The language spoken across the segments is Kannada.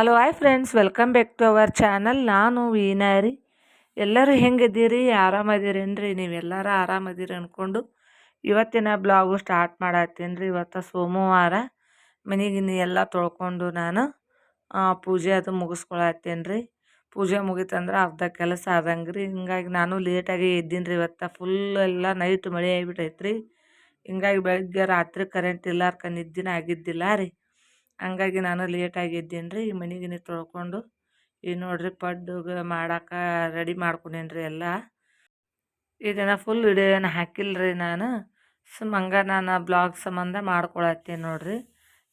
Hello hi friends welcome back to our channel ನಾನು ವೀನಾ ರೀ. ಎಲ್ಲರೂ ಹೆಂಗಿದ್ದೀರಿ? ಆರಾಮದಿರೇನ್ರಿ? ನೀವೆಲ್ಲರೂ ಆರಾಮದಿರಿ ಅಂದ್ಕೊಂಡು ಇವತ್ತಿನ ಬ್ಲಾಗು ಸ್ಟಾರ್ಟ್ ಮಾಡತ್ತೀನಿ ರೀ ಇವತ್ತು ಸೋಮವಾರ. ಮನೆಗಿನ ಎಲ್ಲ ತೊಳ್ಕೊಂಡು ನಾನು ಪೂಜೆ ಅದು ಮುಗಿಸ್ಕೊಳತ್ತೀನಿ ರೀ ಪೂಜೆ ಮುಗೀತಂದ್ರೆ ಅರ್ಧ ಕೆಲಸ ಆದಂಗೆ ರೀ ಹಿಂಗಾಗಿ ನಾನು ಲೇಟಾಗಿ ಇದ್ದೀನಿ ರೀ ಇವತ್ತು. ಫುಲ್ ಎಲ್ಲ ನೈಟ್ ಮಳೆ ಆಗಿಬಿಟ್ಟೈತೆ ರೀ ಹಿಂಗಾಗಿ ಬೆಳಗ್ಗೆ ರಾತ್ರಿ ಕರೆಂಟ್ ಇಲ್ಲಾರ್ಕ ನಿದ್ದಿನ ಆಗಿದ್ದಿಲ್ಲ ರೀ. ಹಂಗಾಗಿ ನಾನು ಲೇಟಾಗಿ ಎದ್ದೀನಿ ರೀ ಮನೆ ಗಿನಿ ತೊಳ್ಕೊಂಡು ಈಗ ನೋಡಿರಿ ಪಡ್ಡು ಮಾಡಕ್ಕೆ ರೆಡಿ ಮಾಡ್ಕೊಂಡೇನಿ ರೀ ಎಲ್ಲ. ಇದನ್ನು ಫುಲ್ ವಿಡಿಯೋ ಏನು ಹಾಕಿಲ್ಲ ರೀ ನಾನು. ಸುಮ್ಮ ಹಂಗೆ ನಾನು ಬ್ಲಾಗ್ ಸಂಬಂಧ ಮಾಡ್ಕೊಳತ್ತೀನಿ ನೋಡಿರಿ.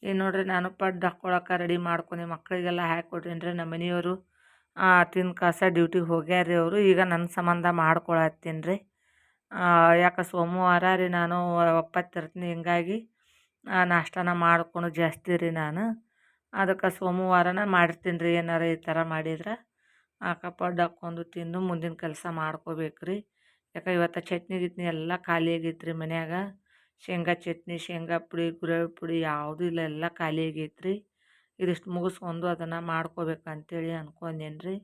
ಈಗ ನೋಡಿರಿ ನಾನು ಪಡ್ಡು ಹಾಕ್ಕೊಳಕ್ಕೆ ರೆಡಿ ಮಾಡ್ಕೊಂಡು ಮಕ್ಕಳಿಗೆಲ್ಲ ಹಾಕಿ ರೀ ನಮ್ಮ ಮನೆಯವರು. ತಿನ್ ಕಾಸ ಡ್ಯೂಟಿಗೆ ಹೋಗ್ಯಾರ ಅವರು. ಈಗ ನನ್ನ ಸಂಬಂಧ ಮಾಡ್ಕೊಳತ್ತೀನಿ ರೀ ಯಾಕೆ ಸೋಮವಾರ ರೀ ನಾನು ಒಪ್ಪತ್ತಿರ್ತೀನಿ ಹಿಂಗಾಗಿ. ನಾಷ್ಟಾನ ಮಾಡ್ಕೊಂಡು ಜಾಸ್ತಿ ರೀ ನಾನು. ಅದಕ್ಕೆ ಸೋಮವಾರನ ಮಾಡಿರ್ತೀನಿ ರೀ ಏನಾರ ಈ ಥರ ಮಾಡಿದ್ರೆ. ಆಕ ಪಡ್ಡು ಹಾಕ್ಕೊಂಡು ತಿಂದು ಮುಂದಿನ ಕೆಲಸ ಮಾಡ್ಕೋಬೇಕು ರೀ. ಯಾಕೆ ಇವತ್ತು ಚಟ್ನಿ ಗಿಟ್ನಿ ಎಲ್ಲ ಖಾಲಿ ಆಗೈತೆ ರೀ ಮನ್ಯಾಗ. ಶೇಂಗಾ ಚಟ್ನಿ, ಶೇಂಗಾ ಪುಡಿ ಗುರೆಳ್ ಪುಡಿ ಯಾವುದೂ ಇಲ್ಲ ಎಲ್ಲ ಖಾಲಿ ಆಗೈತೆ ರೀ. ಇದಿಷ್ಟು ಮುಗಿಸ್ಕೊಂಡು ಅದನ್ನು ಮಾಡ್ಕೋಬೇಕು ಅಂತೇಳಿ ಅನ್ಕೊಂಡೇನಿ ರೀ.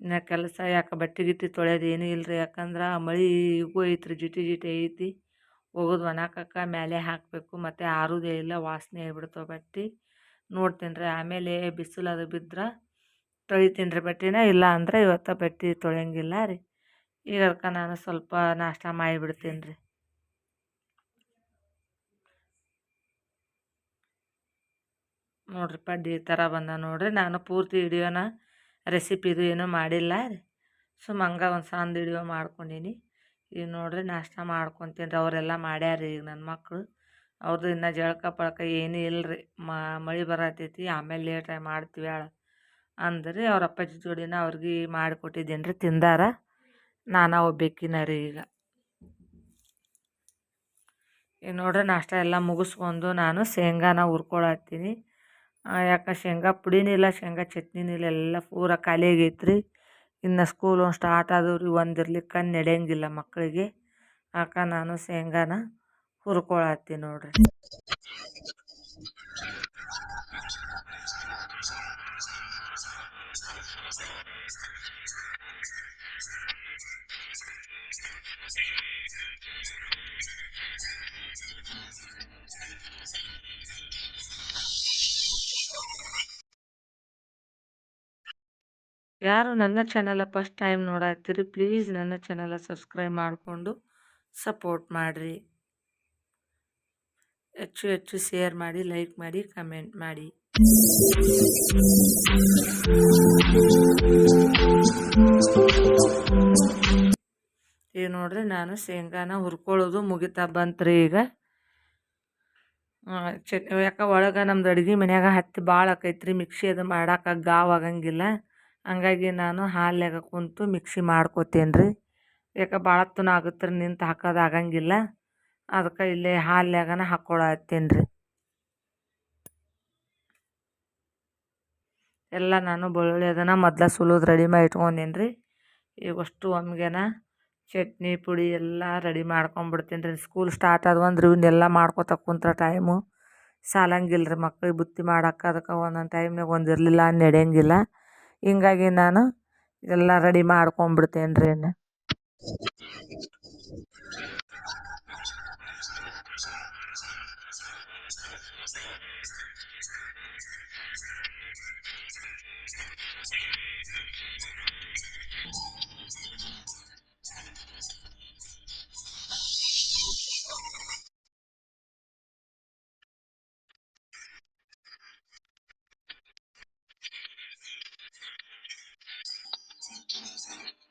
ಇನ್ನು ಕೆಲಸ ಯಾಕೆ ಬಟ್ಟೆ ಗಿಟ್ಟಿ ತೊಳೆಯೋದು ಏನೂ ಇಲ್ಲ ರೀ ಯಾಕಂದ್ರೆ ಮಳೆ ಈಗೂ ಐತ್ರಿ, ಜಿಟಿ ಜಿಟಿ ಐತಿ. ಒಗದು ಒಣಾಕಕ್ಕೆ ಮೇಲೆ ಹಾಕಬೇಕು, ಮತ್ತು ಆರೋದೇ ಇಲ್ಲ, ವಾಸನೆ ಆಗಿಬಿಡ್ತಾವೆ ಬಟ್ಟೆ. ನೋಡ್ತೀನಿ ರೀ ಆಮೇಲೆ ಬಿಸಿಲು ಅದು ಬಿದ್ದರೆ ತೊಳಿತೀನಿ ರೀ ಬಟ್ಟೆನ ಇಲ್ಲ ಅಂದರೆ ಇವತ್ತು ಬಟ್ಟೆ ತೊಳೆಯಂಗಿಲ್ಲ ರೀ. ಈಗ ಅದಕ್ಕೆ ನಾನು ಸ್ವಲ್ಪ ನಾಷ್ಟ ಮಾಡಿಬಿಡ್ತೀನಿ ರೀ ನೋಡ್ರಿಪ್ಪ ಈ ಥರ ಬಂದ ನೋಡ್ರಿ. ನಾನು ಪೂರ್ತಿ ವಿಡಿಯೋನ ರೆಸಿಪಿದು ಏನೂ ಮಾಡಿಲ್ಲ ರೀ. ಸುಮ್ಮ ಹಂಗೆ ಒಂದು ಸಣ್ಣ ವಿಡಿಯೋ ಮಾಡ್ಕೊಂಡೀನಿ. ಈಗ ನೋಡ್ರಿ ನಾಷ್ಟ ಮಾಡ್ಕೊತೀನಿ ಅವರೆಲ್ಲ ಮಾಡ್ಯಾರ ಈಗ ನನ್ನ ಮಕ್ಕಳು ಅವ್ರದ್ದು ಇನ್ನೂ ಜಳಕ ಪಳಕ ಏನೂ ಇಲ್ಲ ರೀ ಮಳೆ ಬರತೈತಿ, ಆಮೇಲೆ ಲೇಟಾಗಿ ಮಾಡ್ತೀವಿ ಹೇಳ ಅಂದ್ರೆ ಅವ್ರ ಅಪ್ಪಾಜಿ ಜೋಡಿನ ಅವ್ರಿಗೆ ಮಾಡಿಕೊಟ್ಟಿದ್ದೀನಿ ರೀ ತಿಂದಾರ. ನಾನು ಒಬ್ಬೇಕಿನ ರೀ ಈಗ. ಈಗ ನೋಡ್ರಿ ನಾಷ್ಟ ಎಲ್ಲ ಮುಗಿಸ್ಕೊಂಡು ನಾನು ಶೇಂಗಾನ ಹುರ್ಕೊಳತ್ತೀನಿ. ಯಾಕೆ ಶೇಂಗಾ ಪುಡಿನೂ ಇಲ್ಲ, ಶೇಂಗಾ ಚಟ್ನಿನೂ ಇಲ್ಲ, ಎಲ್ಲ ಪೂರ ಖಾಲಿ ಆಗೈತ್ರಿ ಇನ್ನು ಸ್ಕೂಲ್ ಒಂದು ಸ್ಟಾರ್ಟ್ ಆದವು ರೀ ಒಂದು ಇರ್ಲಿಕ್ಕೆ ನಡೆಯಂಗಿಲ್ಲ ಮಕ್ಕಳಿಗೆ ಆಕ ನಾನು ಶೇಂಗಾನ ಹುರ್ಕೊಳತ್ತೀನಿ ನೋಡ್ರಿ. ಯಾರು ನನ್ನ ಚಾನಲ ಫಸ್ಟ್ ಟೈಮ್ ನೋಡತ್ತೀರಿ ಪ್ಲೀಸ್ ನನ್ನ ಚಾನಲ ಸಬ್ಸ್ಕ್ರೈಬ್ ಮಾಡಿಕೊಂಡು ಸಪೋರ್ಟ್ ಮಾಡಿರಿ. ಹೆಚ್ಚು ಹೆಚ್ಚು ಶೇರ್ ಮಾಡಿ, ಲೈಕ್ ಮಾಡಿ, ಕಮೆಂಟ್ ಮಾಡಿ. ಈಗ ನೋಡ್ರಿ ನಾನು ಶೇಂಗಾನ ಹುರ್ಕೊಳ್ಳೋದು ಮುಗಿತಾ ಬಂತ್ರಿ ಈಗ. ಚಟ್ ಯಾಕೆ ಒಳಗೆ ನಮ್ದು ಅಡುಗೆ ಮನ್ಯಾಗ ಹತ್ತಿ ಭಾಳ ಆಕೈತ್ರಿ, ಮಿಕ್ಸಿ ಅದು ಮಾಡಕ್ಕೆ ಗಾವ್ ಆಗಂಗಿಲ್ಲ. ಹಂಗಾಗಿ ನಾನು ಹಾಲ್ಯಾಗ ಕುಂತು ಮಿಕ್ಸಿ ಮಾಡ್ಕೋತೀನಿ ರೀ ಯಾಕೆ ಭಾಳ ತುನ ಆಗುತ್ತೆ ರೀ ನಿಂತು ಹಾಕೋದು ಆಗಂಗಿಲ್ಲ. ಅದಕ್ಕೆ ಇಲ್ಲೇ ಹಾಲ್ಯಾಗನ ಹಾಕ್ಕೊಳತ್ತೇನೆ ರೀ ಎಲ್ಲ ನಾನು ಬೆಳ್ಳುಳ್ಳಿ ಅದನ್ನು ಮೊದಲ ಸುಲಿದು ರೆಡಿ ಮಾಡಿ ಇಟ್ಕೊಂಡೀನಿ ರೀ ಈಗ ಅಷ್ಟು ಒಮ್ಮೆಗೆನ ಚಟ್ನಿ, ಪುಡಿ ಎಲ್ಲ ರೆಡಿ ಮಾಡ್ಕೊಂಬಿಡ್ತೀನಿ ರೀ ಸ್ಕೂಲ್ ಸ್ಟಾರ್ಟ್ ಆದವು ಅಂದ್ರೆ ಇವನ್ನೆಲ್ಲ ಮಾಡ್ಕೊತ ಕುಂತ್ರ ಟೈಮು ಸಾಲಂಗಿಲ್ಲ ರೀ ಮಕ್ಳಿಗೆ ಬುತ್ತಿ ಮಾಡಕ್ಕೆ ಅದಕ್ಕೆ ಒಂದೊಂದು ಟೈಮ್ನಾಗ ಒಂದು ಇರಲಿಲ್ಲ, ನಡೆಯಂಗಿಲ್ಲ. ಹೀಗಾಗಿ ನಾನು ಎಲ್ಲ ರೆಡಿ ಮಾಡ್ಕೊಂಬಿಡ್ತೇನೆ ರೀ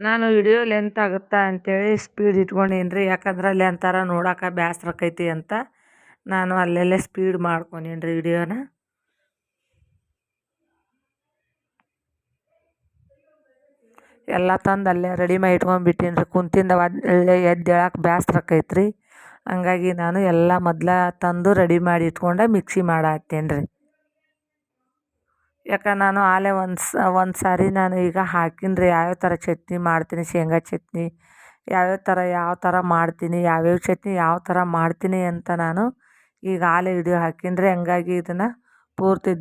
ನಾನು ವಿಡಿಯೋ ಲೆಂತ್ ಆಗುತ್ತಾ ಅಂತೇಳಿ ಸ್ಪೀಡ್ ಇಟ್ಕೊಂಡೀನಿ ರೀ ಯಾಕಂದ್ರೆ ಅಲ್ಲಿ ಅಂತಾರ ನೋಡೋಕೆ ಬೇಸ್ರ ಆಕೈತಿ ಅಂತ ನಾನು ಅಲ್ಲೆಲ್ಲೇ ಸ್ಪೀಡ್ ಮಾಡ್ಕೊಂಡೀನಿ ರೀ ವಿಡಿಯೋನ ಎಲ್ಲ ತಂದು ಅಲ್ಲೇ ರೆಡಿ ಮಾಡಿ ಇಟ್ಕೊಂಡ್ಬಿಟ್ಟೀನಿ ರೀ ಕುಂತಿಂದ ಒಳ್ಳೆ ಎದ್ದೇಳಕ್ಕೆ ಹೇಳಕ್ಕೆ ಬೇಸ್ರ ಆಕೈತೆ ರೀ ಹಂಗಾಗಿ ನಾನು ಎಲ್ಲ ಮೊದ್ಲ ತಂದು ರೆಡಿ ಮಾಡಿ ಇಟ್ಕೊಂಡೆ ಮಿಕ್ಸಿ ಮಾಡತ್ತೇನೆ ರೀ ಯಾಕೆ ನಾನು ಆಲೇ ಒಂದು ಒಂದು ಸಾರಿ ನಾನು ಈಗ ಹಾಕಿನ್ರಿ ಯಾವ್ಯಾವ ಥರ ಚಟ್ನಿ ಮಾಡ್ತೀನಿ, ಶೇಂಗಾ ಚಟ್ನಿ, ಯಾವ್ಯಾವ ಥರ ಯಾವ ಥರ ಮಾಡ್ತೀನಿ, ಯಾವ್ಯಾವ ಚಟ್ನಿ ಯಾವ ಥರ ಮಾಡ್ತೀನಿ ಅಂತ ನಾನು ಈಗ ಆಲೇ ವಿಡಿಯೋ ಹಾಕಿನ್ರಿ ಹಂಗಾಗಿ ಇದನ್ನು ಪೂರ್ತಿ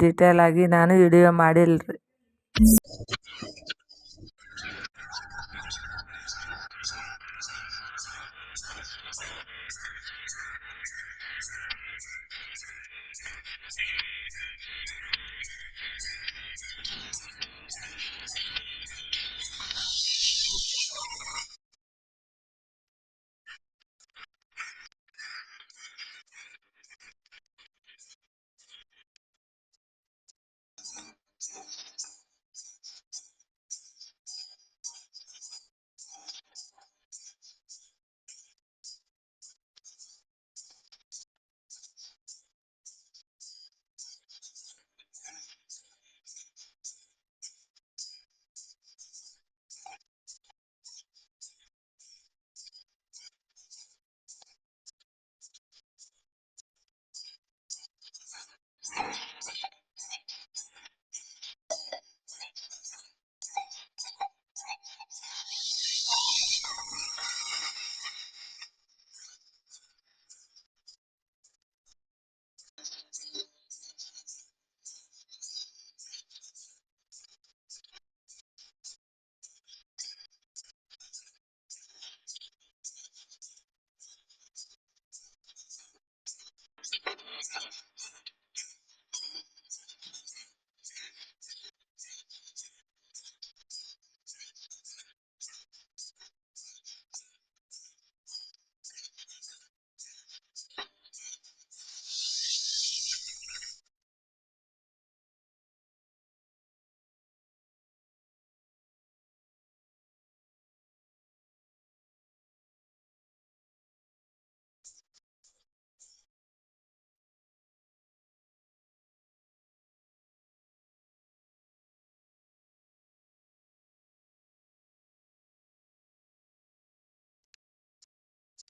ಆಗಿ ನಾನು ವಿಡಿಯೋ ಮಾಡಿಲ್ಲ ちょっと待って。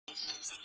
I'm sorry.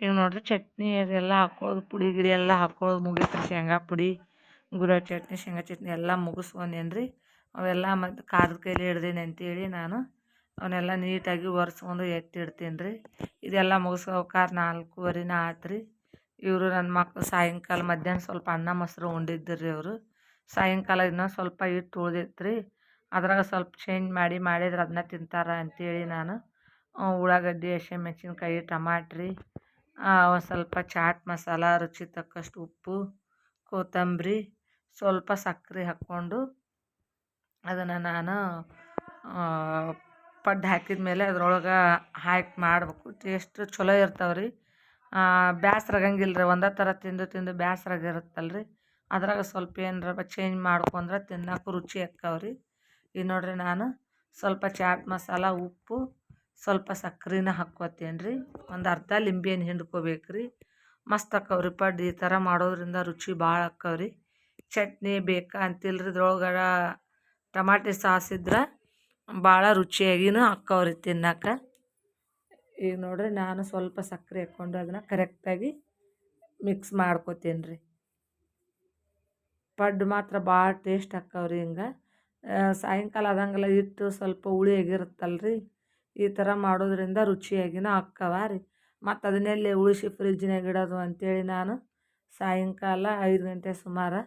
ಈಗ ನೋಡಿರಿ ಚಟ್ನಿ ಅದೆಲ್ಲ ಹಾಕ್ಕೊಳ್ಳೋದು ಪುಡಿ ಗಿಡಿ ಎಲ್ಲ ಹಾಕ್ಕೊಳ್ಳೋದು ಮುಗೀತು ಶೇಂಗಾ ಪುಡಿ, ಗುರ ಚಟ್ನಿ, ಶೇಂಗಾ ಚಟ್ನಿ ಎಲ್ಲ ಮುಗಿಸ್ಕೊಂಡೇನ್ ರೀ ಅವೆಲ್ಲ ಮತ್ತು ಖಾರದ ಕೈಲಿ ಹಿಡ್ದೀನಿ ಅಂತೇಳಿ ನಾನು ಅವನ್ನೆಲ್ಲ ನೀಟಾಗಿ ಒರೆಸ್ಕೊಂಡು ಎತ್ತಿಡ್ತೀನಿ ರೀ ಇದೆಲ್ಲ ಮುಗಿಸ್ಕೋಬೇಕಾರೆ ನಾಲ್ಕೂವರೆನ ಆತು ರೀ ಇವರು ನನ್ನ ಮಕ್ಳು ಸಾಯಂಕಾಲ ಮಧ್ಯಾಹ್ನ ಸ್ವಲ್ಪ ಅನ್ನ ಮೊಸರು ಉಂಡಿದ್ದರು ರೀ ಅವರು. ಸಾಯಂಕಾಲ ಇನ್ನೂ ಸ್ವಲ್ಪ ಹಿಟ್ಟು ಉಳ್ದಿತ್ತು ರೀ ಅದ್ರಾಗ ಸ್ವಲ್ಪ ಚೇಂಜ್ ಮಾಡಿ ಮಾಡಿದ್ರೆ ಅದನ್ನ ತಿಂತಾರೆ ಅಂತೇಳಿ ನಾನು. ಉಳ್ಳಾಗಡ್ಡಿ ಹಸಿಮೆಣ್ಸಿನ್ಕಾಯಿ ಟಮಾಟ್ರಿ ಸ್ವಲ್ಪ ಚಾಟ್ ಮಸಾಲ ರುಚಿ ತಕ್ಕಷ್ಟು ಉಪ್ಪು, ಕೊತ್ತಂಬರಿ, ಸ್ವಲ್ಪ ಸಕ್ಕರೆ ಹಾಕ್ಕೊಂಡು ಅದನ್ನು ನಾನು ಪಡ್ಡು ಹಾಕಿದ ಮೇಲೆ ಅದ್ರೊಳಗೆ ಹಾಕಿ ಮಾಡಬೇಕು. ಟೇಸ್ಟ್ ಚಲೋ ಇರ್ತಾವೆ ರೀ ಬ್ಯಾಸ್ರ ಆಗಂಗಿಲ್ಲ ರೀ ಒಂದೇ ಥರ ತಿಂದು ತಿಂದು ಬ್ಯಾಸ್ರಾಗಿರುತ್ತಲ್ಲ ರೀ ಅದ್ರಾಗ ಸ್ವಲ್ಪ ಏನರ ಚೇಂಜ್ ಮಾಡ್ಕೊಂಡ್ರೆ ತಿನ್ನಕ್ಕೂ ರುಚಿ ಆಕ್ಕಾವ ರೀ ಈಗ ನೋಡಿರಿ ನಾನು ಸ್ವಲ್ಪ ಚಾಟ್ ಮಸಾಲ, ಉಪ್ಪು ಸ್ವಲ್ಪ ಸಕ್ರೆನ ಹಾಕ್ಕೊತೇನೆ ರೀ ಒಂದು ಅರ್ಧ ಲಿಂಬೆಹಣ್ಣು ಹಿಂಡ್ಕೋಬೇಕು ರೀ ಮಸ್ತ್ ಅಕ್ಕವ ರೀ ಪಡ್ಡು ಈ ಥರ ಮಾಡೋದ್ರಿಂದ ರುಚಿ ಭಾಳ ಆಕ್ಕವ ರೀ ಚಟ್ನಿ ಬೇಕಾ ಅಂತಿಲ್ಲ ರೀ ಇದ್ರೊಳಗಡೆ ಟಮಾಟೆ ಸಾಸ್ ಇದ್ರೆ ಭಾಳ ರುಚಿಯಾಗಿನೂ ಹಾಕವ್ ರೀ ತಿನ್ನಕ್ಕೆ ಈಗ ನೋಡ್ರಿ ನಾನು ಸ್ವಲ್ಪ ಸಕ್ಕರೆ ಹಾಕ್ಕೊಂಡು ಅದನ್ನು ಕರೆಕ್ಟಾಗಿ ಮಿಕ್ಸ್ ಮಾಡ್ಕೋತೀನಿ ರೀ ಪಡ್ಡು ಮಾತ್ರ ಭಾಳ ಟೇಸ್ಟ್ ಆಕ್ಕವ ರೀ ಹಿಂಗೆ ಸಾಯಂಕಾಲ ಆದಂಗೆಲ್ಲ ಇಟ್ಟು ಸ್ವಲ್ಪ ಹುಳಿ ಆಗಿರುತ್ತಲ್ಲ ರೀ ಈ ಥರ ಮಾಡೋದ್ರಿಂದ ರುಚಿಯಾಗಿನೂ ಆಕ್ಕವ ರೀ. ಮತ್ತು ಅದನ್ನೆಲ್ಲಿ ಉಳಿಸಿ ಫ್ರಿಜ್ನಾಗ ಇಡೋದು ಅಂಥೇಳಿ ನಾನು ಸಾಯಂಕಾಲ ಐದು ಗಂಟೆ ಸುಮಾರು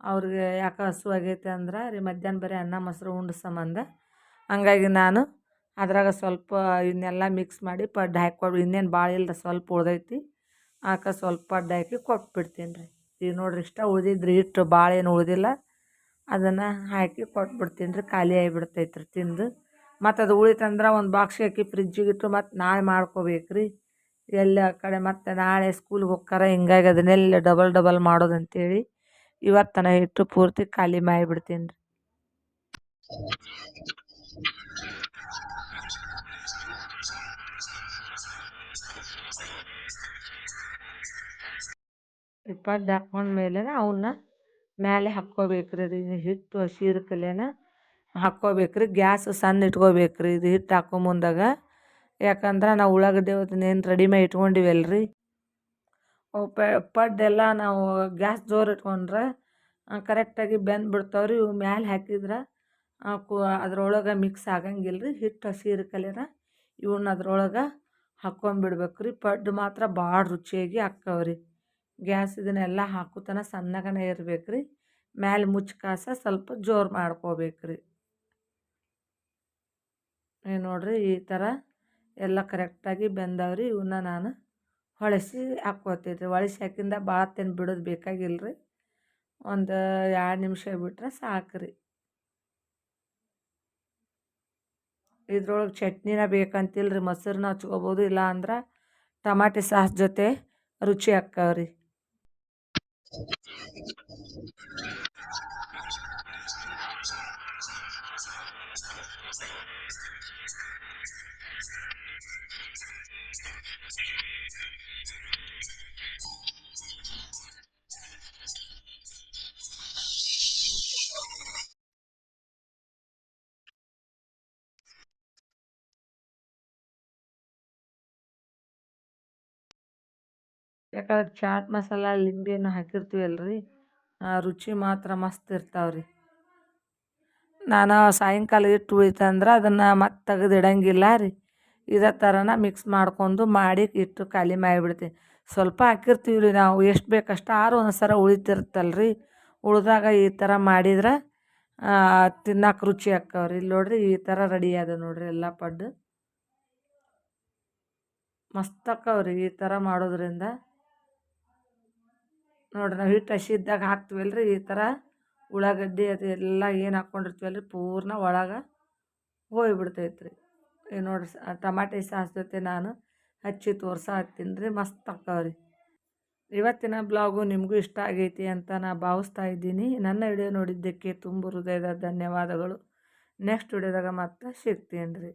ಅವ್ರಿಗೆ ಯಾಕೆ ಹಸು ಅಂದ್ರೆ ರೀ ಮಧ್ಯಾಹ್ನ ಬರೀ ಅನ್ನ, ಮೊಸರು, ಉಂಡ ಸಂಬಂಧ. ಹಂಗಾಗಿ ನಾನು ಅದ್ರಾಗ ಸ್ವಲ್ಪ ಇವನ್ನೆಲ್ಲ ಮಿಕ್ಸ್ ಮಾಡಿ ಪಡ್ಡು ಹಾಕ್ಕೊಡು ಇನ್ನೇನು ಭಾಳ ಇಲ್ಲ ಸ್ವಲ್ಪ ಉಳ್ದೈತಿ ಆಕ ಸ್ವಲ್ಪ ಪಡ್ಡು ಹಾಕಿ ಕೊಟ್ಬಿಡ್ತೀನಿ ರೀ. ಈಗ ನೋಡ್ರಿ ಇಷ್ಟ ಉಳಿದಿದ್ರಿ ಹಿಟ್ಟು ಭಾಳ ಏನು ಉಳಿದಿಲ್ಲ ಅದನ್ನು ಹಾಕಿ ಕೊಟ್ಬಿಡ್ತೀನಿ ರೀ, ಖಾಲಿ ಆಗಿಬಿಡ್ತೈತ್ರಿ ತಿಂದು. ಮತ್ತು ಅದು ಉಳಿತಂದ್ರೆ ಒಂದು ಬಾಕ್ಸ್ಗೆ ಹಾಕಿ ಫ್ರಿಜ್ಜಿಗೆ ಇಟ್ಟು ಮತ್ತು ನಾಳೆ ಮಾಡ್ಕೋಬೇಕು ರೀ ಎಲ್ಲ ಕಡೆ ಮತ್ತು ನಾಳೆ ಸ್ಕೂಲ್ಗೆ ಹೋಕ್ಕಾರ, ಹಿಂಗಾಗಿ ಅದನ್ನೆಲ್ಲ ಡಬಲ್ ಡಬಲ್ ಮಾಡೋದು ಅಂತೇಳಿ ಇವತ್ತನ ಹಿಟ್ಟು ಪೂರ್ತಿ ಖಾಲಿ ಮಾಡಿಬಿಡ್ತೀನಿ ರೀ ಇಪ್ಪತ್ತು ಹಾಕೊಂಡ್ಮೇಲೆ ಅವನ್ನ ಮೇಲೆ ಹಾಕ್ಕೋಬೇಕ್ರಿ ಹಿಟ್ಟು ಹಸಿರು ಇರ್ಕಲೇನ ಹಾಕ್ಕೋಬೇಕು ರೀ ಗ್ಯಾಸ್ ಸಣ್ಣ ಇಟ್ಕೋಬೇಕು ರೀ ಇದು ಹಿಟ್ಟು ಹಾಕೋ ಮುಂದಾಗ. ಯಾಕಂದ್ರೆ ನಾವು ಉಳ್ಳಾಗಡ್ಡಿ ಅದನ್ನೇನು ರೆಡಿ ಮಾಡಿ ಇಟ್ಕೊಂಡಿವಲ್ಲ ರೀ ಅವು ಪಡ್ಡೆಲ್ಲ ನಾವು ಗ್ಯಾಸ್ ಜೋರು ಇಟ್ಕೊಂಡ್ರೆ ಕರೆಕ್ಟಾಗಿ ಬೆಂದು ಬಿಡ್ತಾವ್ರಿ. ಇವು ಮ್ಯಾಲೆ ಹಾಕಿದ್ರೆ ಕು, ಅದ್ರೊಳಗೆ ಮಿಕ್ಸ್ ಆಗಂಗಿಲ್ಲ ರೀ ಹಿಟ್ಟು ಹಸಿರು ಕಲಿಯರ ಇವನ್ನ ಅದ್ರೊಳಗೆ ಹಾಕ್ಕೊಂಬಿಡ್ಬೇಕು ರೀ ಪಡ್ಡು ಮಾತ್ರ ಭಾಳ ರುಚಿಯಾಗಿ ಆಕ್ಕವ ಗ್ಯಾಸ್ ಇದನ್ನೆಲ್ಲ ಹಾಕೋತನ ಸಣ್ಣಗನೇ ಇರ್ಬೇಕು ರೀ ಮ್ಯಾಲೆ ಮುಚ್ಚಿ ಕಾಸ ಸ್ವಲ್ಪ ಜೋರು ಮಾಡ್ಕೋಬೇಕು ರೀ ನೋಡಿರಿ ಈ ಥರ ಎಲ್ಲ ಕರೆಕ್ಟಾಗಿ ಬೆಂದವ್ರಿ ಇವನ್ನ ನಾನು ಹೊಳಸಿ ಹಾಕ್ಕೋತೀನಿ ರೀ ಹೊಳಸಿ ಹಾಕಿಂದ ಭಾಳ ತಿನ್ ಬಿಡೋದು ಬೇಕಾಗಿಲ್ಲ ರೀ ಒಂದು ಎರಡು ನಿಮಿಷ ಬಿಟ್ರೆ ಸಾಕು ರೀ ಇದ್ರೊಳಗೆ ಚಟ್ನಿನ ಬೇಕಂತಿಲ್ಲ ರೀ ಮೊಸರನ್ನ ಹಚ್ಕೋಬೋದು, ಇಲ್ಲ ಅಂದ್ರೆ ಟಮಾಟಿ ಸಾಸ್ ಜೊತೆ ರುಚಿ ಆಕ್ಕವ್ರಿ ಯಾಕಂದ್ರೆ ಚಾಟ್ ಮಸಾಲ, ಲಿಂಬೆಹಣ್ಣು ಹಾಕಿರ್ತೀವಲ್ಲ ರೀ ರುಚಿ ಮಾತ್ರ ಮಸ್ತ್ ಇರ್ತಾವೆ ರೀ ನಾನು ಸಾಯಂಕಾಲ ಇಟ್ಟು ಉಳಿತಂದ್ರೆ ಅದನ್ನು ಮತ್ತೆ ತೆಗೆದಿಡಂಗಿಲ್ಲ ರೀ. ಇದೇ ಥರನ ಮಿಕ್ಸ್ ಮಾಡ್ಕೊಂಡು ಮಾಡಿ ಇಟ್ಟು ಖಾಲಿ ಮಾಡಿಬಿಡ್ತೀನಿ. ಸ್ವಲ್ಪ ಹಾಕಿರ್ತೀವಿ ರೀ ನಾವು, ಎಷ್ಟು ಬೇಕಷ್ಟು ಆರು ಒಂದು ಸಲ ಉಳಿತಿರುತ್ತಲ್ಲ ರೀ ಉಳಿದಾಗ ಈ ಥರ ಮಾಡಿದ್ರೆ ತಿನ್ನಕ್ಕೆ ರುಚಿ ಹಾಕವ್ರಿ ಇಲ್ಲಿ ನೋಡಿರಿ ಈ ಥರ ರೆಡಿ ಅದ ನೋಡಿರಿ ಎಲ್ಲ ಪಡ್ಡು. ಮಸ್ತ್ ಆಕ್ಕವ ರೀ ಈ ಥರ ಮಾಡೋದ್ರಿಂದ. ನೋಡಿರಿ ನಾವು ಹಿಟ್ಟು ಹಸಿ ಇದ್ದಾಗ ಹಾಕ್ತೀವಲ್ಲ ರೀ ಈ ಥರ ಉಳ್ಳಾಗಡ್ಡಿ ಅದೆಲ್ಲ ಏನು ಹಾಕ್ಕೊಂಡಿರ್ತೀವಲ್ಲ ರೀ ಪೂರ್ಣ ಒಳಗೆ ಹೋಗ್ಬಿಡ್ತೈತೆ ರೀ ನೋಡಿರಿ ಟಮಾಟೆ ಸಾಸ್ ಜೊತೆ ನಾನು ಹಚ್ಚಿ ತೋರ್ಸ ಹತ್ತೀನಿ ರೀ ಮಸ್ತ್ ಆಕ್ಕವ ರೀ ಇವತ್ತಿನ ಬ್ಲಾಗು ನಿಮಗೂ ಇಷ್ಟ ಆಗೈತಿ ಅಂತ ನಾ ಭಾವಿಸ್ತಾ ಇದ್ದೀನಿ. ನನ್ನ ವಿಡಿಯೋ ನೋಡಿದ್ದಕ್ಕೆ ತುಂಬ ಹೃದಯದ ಧನ್ಯವಾದಗಳು. ನೆಕ್ಸ್ಟ್ ವಿಡಿಯೋದಾಗ ಮತ್ತೆ ಸಿಗ್ತೀನಿ ರೀ